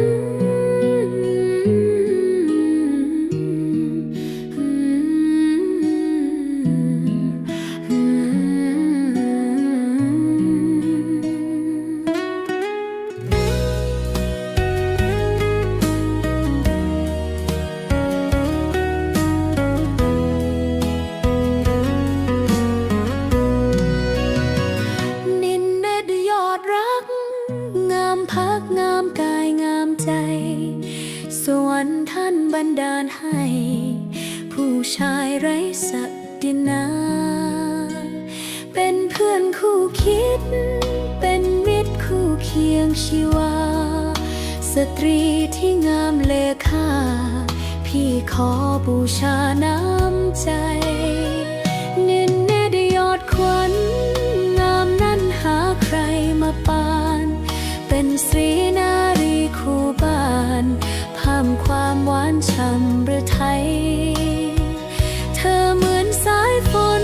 นิานบันดาลให้ ผู้ชายไร้ศักดินา เป็นเพื่อนคู่คิด เป็นมิตรคู่เคียงชีวา สตรีที่งามเลอค่า พี่ขอบูชาน้ำใจ ความหวานช่ำหรือไทย เธอเหมือนสายฝน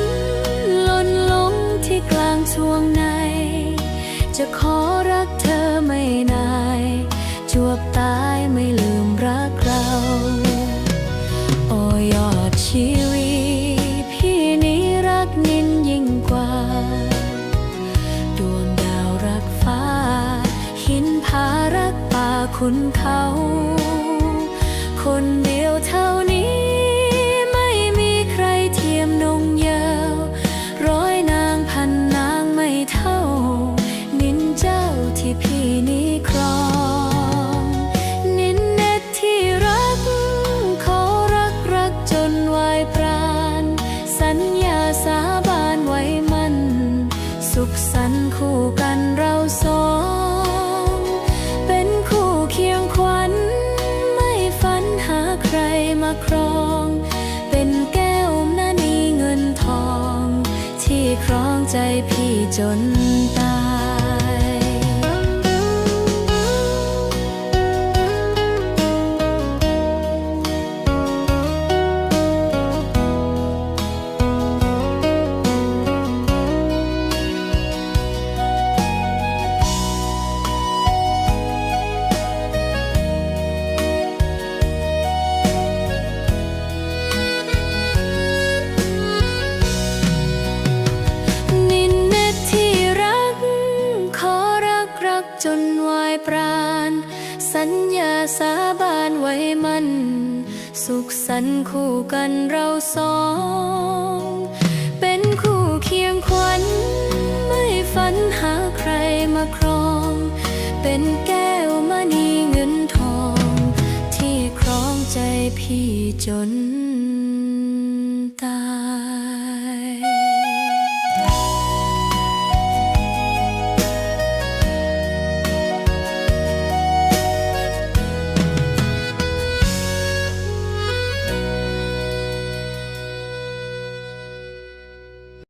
หล่นลงที่กลางช่วงใน จะขอรักเธอไม่นาย จวบตายไม่ลืมรักเรา โอยอดชีวิต พี่นี้รักนินยิ่งกว่า ดวงดาวรักฟ้า หินผารักป่าคุณเขา คนเดียวเท่านั้น จน สัญญาสาบานไว้มัน สุขสันต์คู่กันเราสอง เป็นคู่เคียงขวัญ ไม่ฝันหาใครมาครอง เป็นแก้วมณีเงินทอง ที่ครองใจพี่จนตาย